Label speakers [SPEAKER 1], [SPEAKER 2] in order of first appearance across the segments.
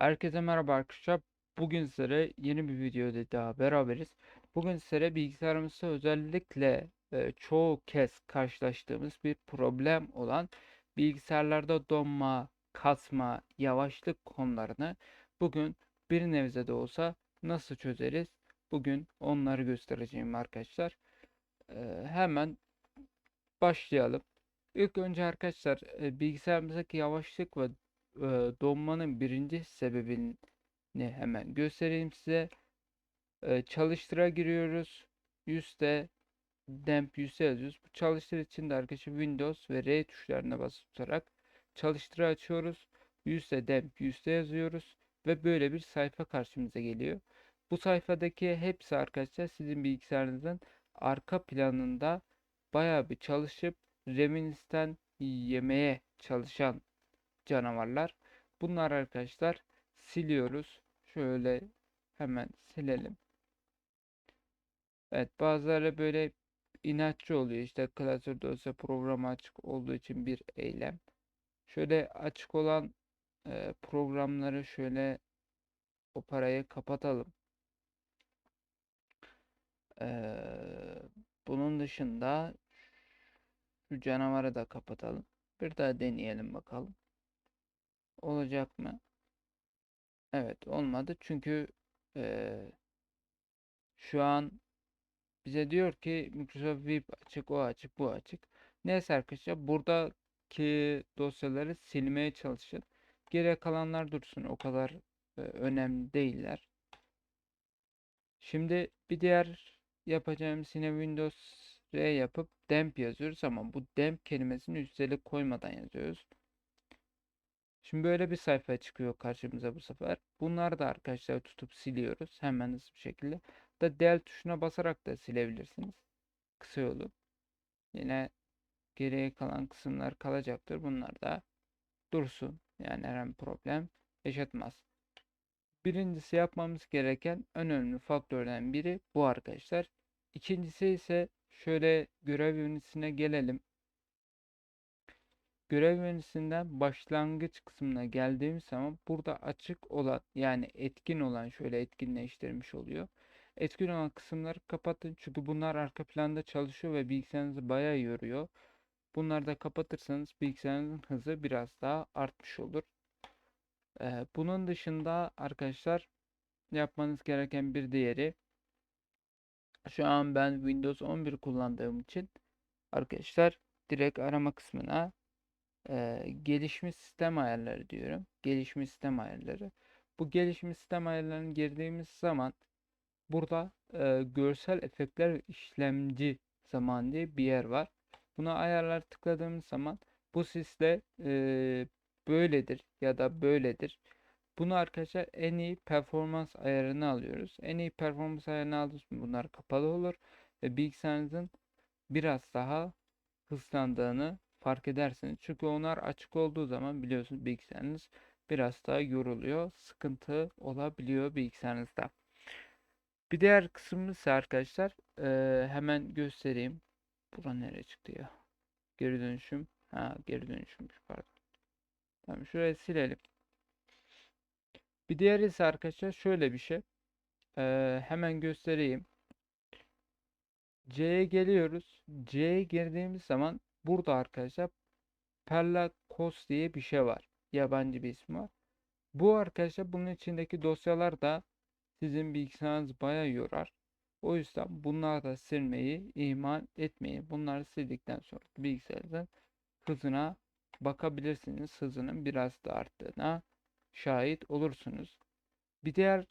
[SPEAKER 1] Herkese merhaba arkadaşlar. Bugün sizlere yeni bir videoda daha beraberiz. Bugün sizlere bilgisayarımızda özellikle e, çoğu kez karşılaştığımız bir problem olan bilgisayarlarda donma, kasma, yavaşlık konularını bugün bir nebze de olsa nasıl çözeriz? Bugün onları göstereceğim arkadaşlar. E, hemen başlayalım. İlk önce arkadaşlar e, bilgisayarımızdaki yavaşlık ve donmanın birinci sebebini hemen göstereyim size. E, çalıştıra giriyoruz. Yüzde demp yüzde yazıyoruz. Bu çalıştır için de arkadaşlar Windows ve R tuşlarına basıp tutarak çalıştıra açıyoruz. Yüzde demp yüzde yazıyoruz ve böyle bir sayfa karşımıza geliyor. Bu sayfadaki hepsi arkadaşlar sizin bilgisayarınızın arka planında bayağı bir çalışıp RAM'inizden yemeye çalışan canavarlar. Bunlar arkadaşlar siliyoruz. Şöyle hemen silelim. Evet bazıları böyle inatçı oluyor. İşte klasör dosya programı açık olduğu için bir eylem. Şöyle açık olan e, programları şöyle o parayı kapatalım. Ee, bunun dışında şu canavarı da kapatalım. Bir daha deneyelim bakalım. Olacak mı? Evet olmadı. Çünkü eee, şu an bize diyor ki Microsoft Web açık, o açık, bu açık. Neyse arkadaşlar buradaki dosyaları silmeye çalışın. Geriye kalanlar dursun. O kadar e, önemli değiller. Şimdi bir diğer yapacağımız yine Windows R yapıp demp yazıyoruz ama bu demp kelimesini üstelik koymadan yazıyoruz. Şimdi böyle bir sayfa çıkıyor karşımıza bu sefer. Bunları da arkadaşlar tutup siliyoruz. Hemen hızlı bir şekilde. Da del tuşuna basarak da silebilirsiniz. Kısa yolu. Yine geriye kalan kısımlar kalacaktır. Bunlar da dursun. Yani herhangi problem yaşatmaz. Birincisi yapmamız gereken önemli faktörden biri bu arkadaşlar. İkincisi ise şöyle görev yönetisine gelelim. Görev menüsünden başlangıç kısmına geldiğimiz zaman burada açık olan yani etkin olan şöyle etkinleştirmiş oluyor. Etkin olan kısımları kapatın çünkü bunlar arka planda çalışıyor ve bilgisayarınızı bayağı yoruyor. Bunları da kapatırsanız bilgisayarınızın hızı biraz daha artmış olur. Ee, bunun dışında arkadaşlar yapmanız gereken bir diğeri şu an ben Windows 11 kullandığım için arkadaşlar direkt arama kısmına e, gelişmiş sistem ayarları diyorum. Gelişmiş sistem ayarları. Bu gelişmiş sistem ayarlarını girdiğimiz zaman burada e, görsel efektler işlemci zaman diye bir yer var. Buna ayarlar tıkladığımız zaman bu sisle e, böyledir ya da böyledir. Bunu arkadaşlar en iyi performans ayarını alıyoruz. En iyi performans ayarını aldığımız bunlar kapalı olur ve bilgisayarınızın biraz daha hızlandığını fark edersiniz. Çünkü onlar açık olduğu zaman biliyorsunuz bilgisayarınız biraz daha yoruluyor. Sıkıntı olabiliyor bilgisayarınızda. Bir diğer kısmımız ise arkadaşlar e, hemen göstereyim. Bura nereye çıktı ya? Geri dönüşüm. Ha geri dönüşümmüş pardon. Tamam şurayı silelim. Bir diğer ise arkadaşlar şöyle bir şey. E, hemen göstereyim. C'ye geliyoruz. C'ye girdiğimiz zaman Burada arkadaşlar Perlacos diye bir şey var. Yabancı bir ismi var. Bu arkadaşlar bunun içindeki dosyalar da sizin bilgisayarınız baya yorar. O yüzden bunları da silmeyi ihmal etmeyin. Bunları sildikten sonra bilgisayarınızın hızına bakabilirsiniz. Hızının biraz da arttığına şahit olursunuz. Bir diğer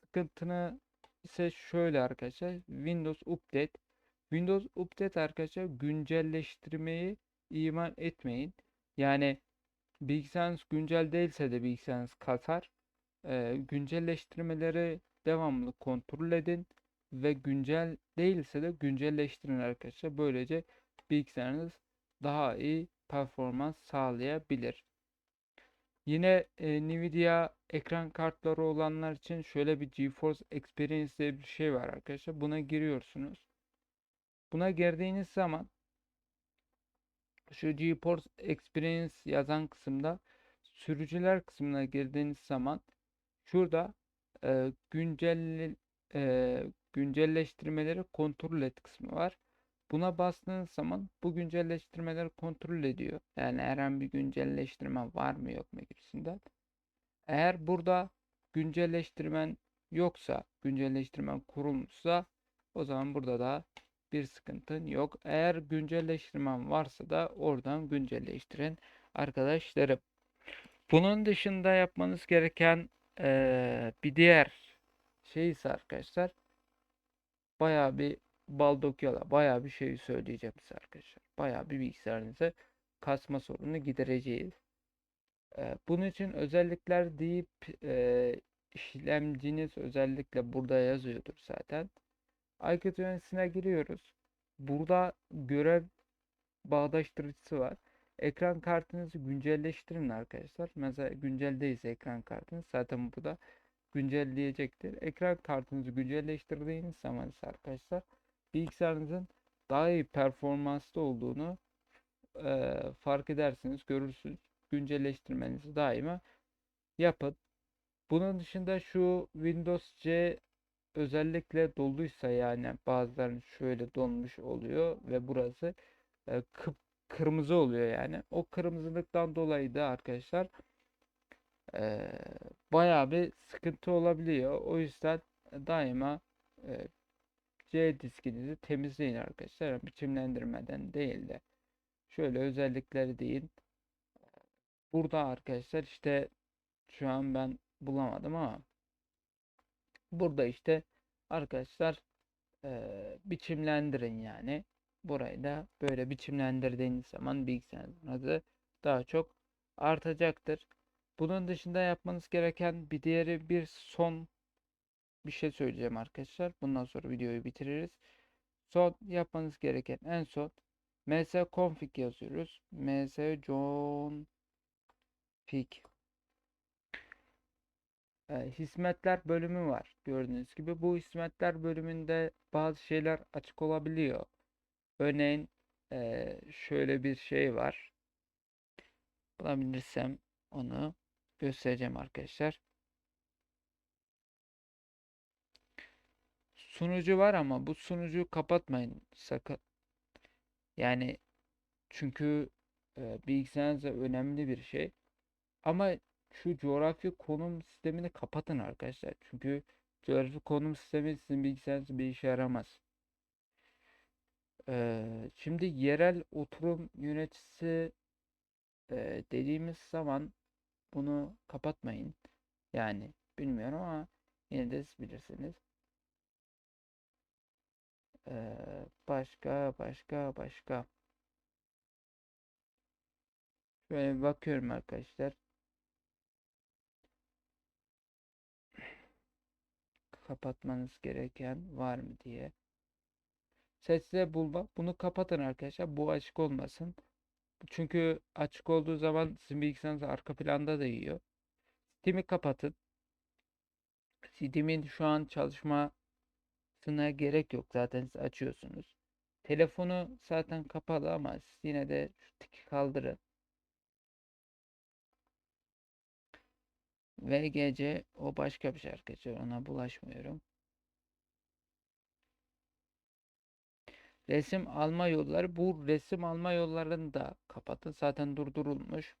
[SPEAKER 1] sıkıntını ise şöyle arkadaşlar. Windows Update Windows Update arkadaşlar güncelleştirmeyi iman etmeyin. Yani bilgisayarınız güncel değilse de bilgisayarınız kasar. Ee, güncelleştirmeleri devamlı kontrol edin ve güncel değilse de güncelleştirin arkadaşlar. Böylece bilgisayarınız daha iyi performans sağlayabilir. Yine e, Nvidia ekran kartları olanlar için şöyle bir GeForce Experience diye bir şey var arkadaşlar. Buna giriyorsunuz. Buna girdiğiniz zaman şu GeForce Experience yazan kısımda sürücüler kısmına girdiğiniz zaman Şurada e, güncel e, güncelleştirmeleri kontrol et kısmı var. Buna bastığınız zaman bu güncelleştirmeleri kontrol ediyor. Yani herhangi bir güncelleştirme var mı yok mu gibisinden. Eğer burada güncelleştirmen yoksa, güncelleştirmen kurulmuşsa o zaman burada da bir sıkıntın yok. Eğer güncelleştirmen varsa da oradan güncelleştirin arkadaşlarım. Bunun dışında yapmanız gereken eee, bir diğer şey ise arkadaşlar bayağı bir bal döküyorlar. Bayağı bir şey söyleyeceğim size arkadaşlar. Bayağı bir bilgisayarınızı kasma sorunu gidereceğiz. Eee, bunun için özellikler deyip eee, işlemciniz özellikle burada yazıyordur zaten. Aykut yöneticisine giriyoruz. Burada görev bağdaştırıcısı var. Ekran kartınızı güncelleştirin arkadaşlar. Mesela günceldeyse ekran kartınız zaten burada güncelleyecektir. Ekran kartınızı güncelleştirdiğiniz zaman ise arkadaşlar bilgisayarınızın daha iyi performanslı olduğunu e, fark edersiniz, görürsünüz. Güncelleştirmenizi daima yapın. Bunun dışında şu Windows C özellikle doluysa yani bazılarının şöyle donmuş oluyor ve burası e, kıp kırmızı oluyor yani. O kırmızılıktan dolayı da arkadaşlar e, bayağı bir sıkıntı olabiliyor. O yüzden daima e, C diskinizi temizleyin arkadaşlar. Biçimlendirmeden değil de şöyle özellikleri deyin. Burada arkadaşlar işte şu an ben bulamadım ama burada işte arkadaşlar e, biçimlendirin yani. Burayı da böyle biçimlendirdiğiniz zaman bilgisayarınızın hızı daha çok artacaktır. Bunun dışında yapmanız gereken bir diğeri bir son bir şey söyleyeceğim arkadaşlar. Bundan sonra videoyu bitiririz. Son yapmanız gereken en son ms config yazıyoruz. ms john fig e, hizmetler bölümü var. Gördüğünüz gibi bu hizmetler bölümünde bazı şeyler açık olabiliyor. Örneğin e, şöyle bir şey var. Bulabilirsem onu göstereceğim arkadaşlar. Sunucu var ama bu sunucuyu kapatmayın sakın. Yani çünkü e, bilgisayarınızda önemli bir şey. Ama şu coğrafi konum sistemini kapatın arkadaşlar. Çünkü coğrafi konum sistemi sizin bilgisayarınızda bir işe yaramaz. Ee, şimdi yerel oturum yöneticisi e, dediğimiz zaman bunu kapatmayın. Yani bilmiyorum ama yine de siz bilirsiniz. Ee, başka başka başka. Şöyle bakıyorum arkadaşlar. Kapatmanız gereken var mı diye. Sesle bulma. Bunu kapatın arkadaşlar. Bu açık olmasın. Çünkü açık olduğu zaman sizin bilgisayarınız arka planda da yiyor. Steam'i kapatın. Steam'in şu an çalışmasına gerek yok. Zaten siz açıyorsunuz. Telefonu zaten kapalı ama siz yine de şu tiki kaldırın. VGC o başka bir arkadaşlar. Ona bulaşmıyorum. Resim alma yolları. Bu resim alma yollarını da kapatın. Zaten durdurulmuş.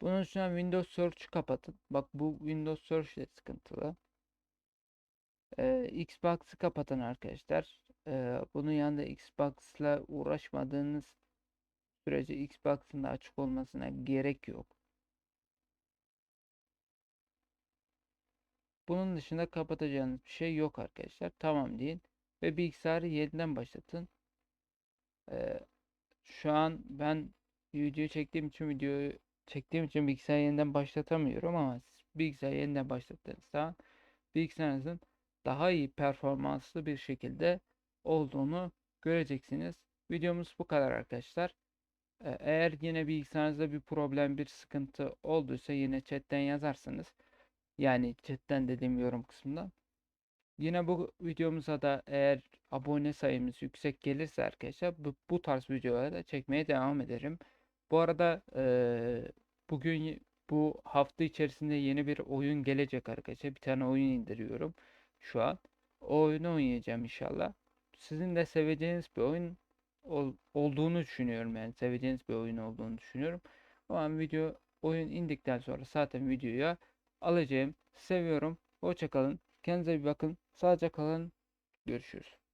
[SPEAKER 1] Bunun üstüne Windows Search'ü kapatın. Bak bu Windows Search de sıkıntılı. Ee, Xbox'ı kapatın arkadaşlar. Ee, bunun yanında Xbox'la uğraşmadığınız sürece Xbox'ın da açık olmasına gerek yok. Bunun dışında kapatacağınız bir şey yok arkadaşlar. Tamam deyin. Ve bilgisayarı yeniden başlatın. Ee, şu an ben video çektiğim için videoyu çektiğim için bilgisayarı yeniden başlatamıyorum ama bilgisayarı yeniden başlattığınız zaman bilgisayarınızın daha iyi performanslı bir şekilde olduğunu göreceksiniz. Videomuz bu kadar arkadaşlar. Ee, eğer yine bilgisayarınızda bir problem, bir sıkıntı olduysa yine chatten yazarsınız. Yani chatten dediğim yorum kısmından. Yine bu videomuza da eğer abone sayımız yüksek gelirse arkadaşlar bu, bu tarz videoları da çekmeye devam ederim. Bu arada e, bugün bu hafta içerisinde yeni bir oyun gelecek arkadaşlar. Bir tane oyun indiriyorum şu an. O oyunu oynayacağım inşallah. Sizin de seveceğiniz bir oyun ol- olduğunu düşünüyorum yani seveceğiniz bir oyun olduğunu düşünüyorum. An video oyun indikten sonra zaten videoya alacağım. Seviyorum. Hoşça kalın. Kendinize bir bakın. Sağlıcakla kalın. Görüşürüz.